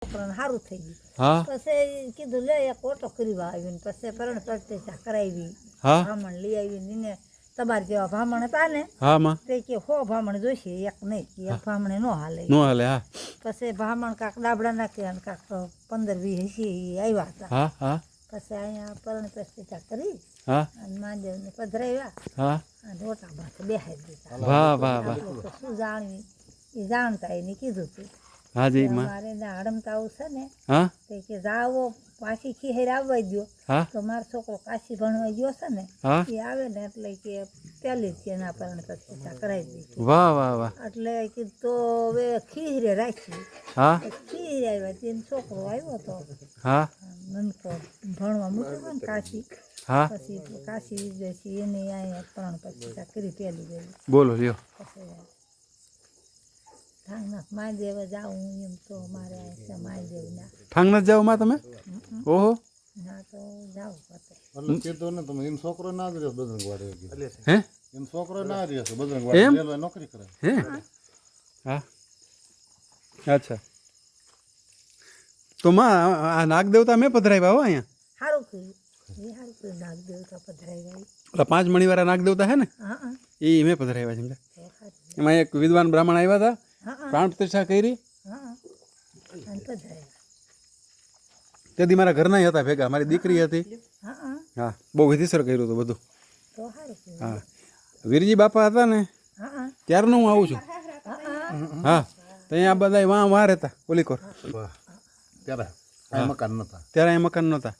છોકરાને સારું થઈ ગયું. પછી કીધું લે એક ઓટો કરવા આવી ને પછી પરણ પ્રતિષ્ઠા કરાવી ભામણ લઈ આવીને ને તમારે જેવા બ્રાહ્મણ હતા ને તે કે હો બ્રાહ્મણ જોઈશે એક નહીં કે એક બ્રાહ્મણે નો હાલે. નો હાલે હા. પછી બ્રાહ્મણ કાક દાબડા નાખ્યા અને કાંક પંદર વીસ એસી આવ્યા હતા. પછી અહીંયા પરણ પ્રતિષ્ઠા કરી અને મહાદેવને પધરાવ્યા અને રોટા ભાત બેહાડી દીધા. વાહ વાહ વાહ. શું જાણવી એ જાણતા એને કીધું હતું હાજી માં. મારે હડમતા આવું છે ને હા? તે કે જાવો પાછી ખીહેર આવવા દો હા? તો મારો છોકરો કાશી ભણવા ગયો છે ને હા? એ આવે ને એટલે કે પહેલી જ એના પરણ પ્રતિષ્ઠા કરાવી દીધી વાહ વાહ વાહ. એટલે કે તો હવે ખીહરે રાખી. હા? ખીહરે આવ્યા તેનો છોકરો આવ્યો તો. હા? નનકો ભણવા મૂક્યો ને કાશી. હા? પછી કાશી વિજયથી એને અહીંયા પરણ પ્રતિષ્ઠા કરી પહેલી ગયેલી બોલો લ્યો. મહાદેવ જાઉં એમ તો મારે મહાદેવના ઠાંગનાથ જાઓ માં તમે? ઓહો. ના તો જાવું એટલે કીધું ને તમે એમ છોકરો ના જ રહ્યો બજરંગવાડી હે? એમ છોકરો ના રહ્યો છે બજરંગવાડી નોકરી કરે. હે? હા. અચ્છા. તો માં આ- નાગદેવતા મેં પધરાવ્યા હો અહીંયા? સારું કર્યું. એ સારું કર્યું નાગ દેવતા પધરાઈ ઓલા પાંચ મણીવાળા નાગદેવતા હે ને? એ મેં પધરાવ્યા છે એમાં એક વિદ્વાન બ્રાહ્મણ આવ્યા હતા. પ્રાણ પ્રતિષ્ઠા કરી? તેથી મારા ઘરના હતા ભેગા મારી દીકરી હતી. હા બહુ વિધિસર કર્યું હતું બધું. હા. વીરજી બાપા હતા ને ત્યારનું હું આવું છું. હા ત્યાં હા બધા વાં વાં રહેતા ઓલીકોર ત્યારે આ મકાન નતા ત્યારે અહીંયા મકાન નહોતા.